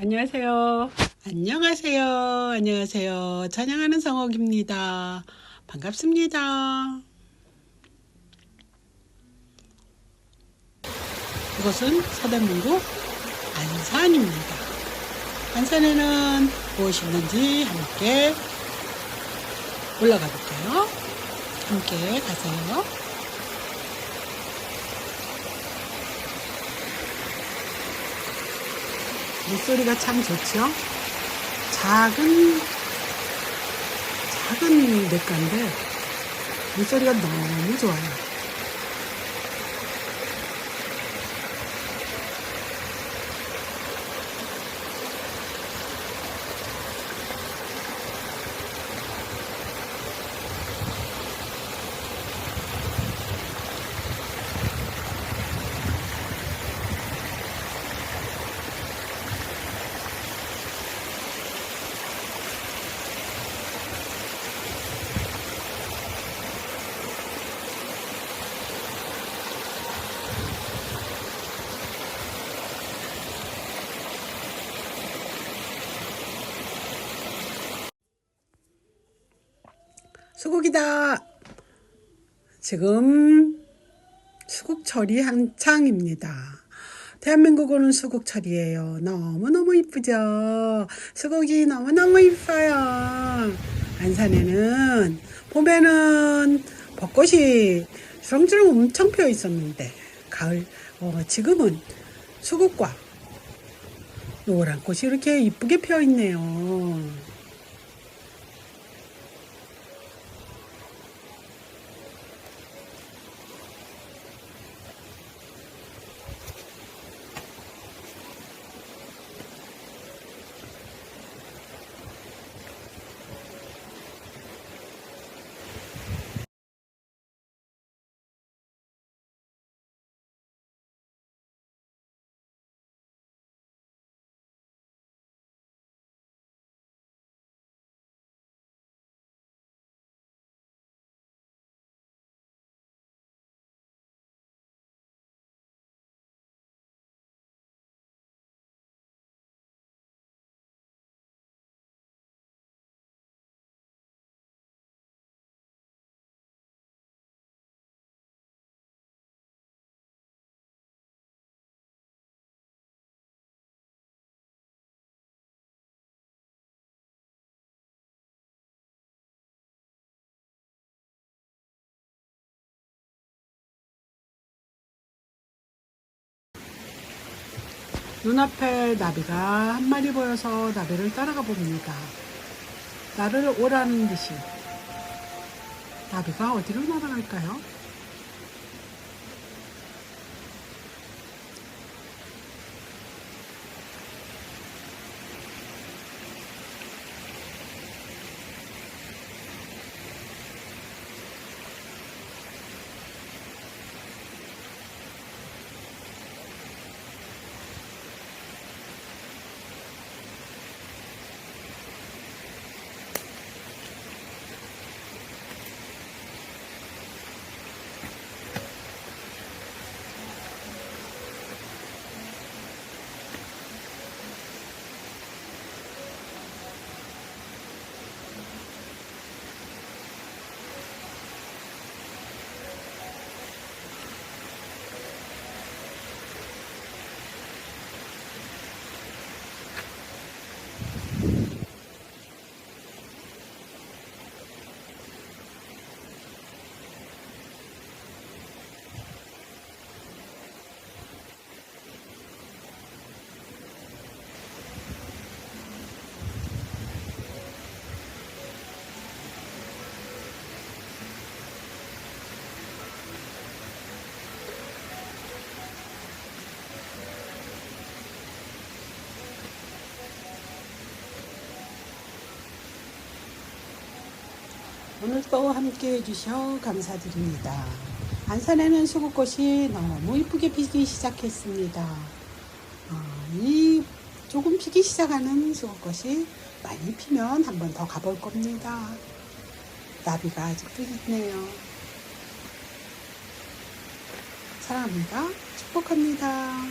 안녕하세요. 안녕하세요. 안녕하세요. 찬양하는 성옥입니다. 반갑습니다. 이곳은 서대문구 안산입니다. 안산에는 무엇이 있는지 함께 올라가 볼게요. 함께 가세요. 물소리가 참 좋죠? 작은, 작은 냇가인데, 물소리가 너무 좋아요. 수국이다. 지금 수국철이 한창입니다. 대한민국은 수국철이에요. 너무너무 이쁘죠? 수국이 너무너무 이뻐요. 안산에는 봄에는 벚꽃이 주렁주렁 엄청 피어 있었는데 가을 어, 지금은 수국과 노란 꽃이 이렇게 이쁘게 피어 있네요. 눈앞에 나비가 한 마리 보여서 나비를 따라가 봅니다. 나를 오라는 듯이 나비가 어디로 날아갈까요? 오늘도 함께 해주셔 감사드립니다. 안산에는 수국꽃이 너무 이쁘게 피기 시작했습니다. 어, 이 조금 피기 시작하는 수국꽃이 많이 피면 한 번 더 가볼 겁니다. 나비가 아직도 있네요. 사랑합니다. 축복합니다.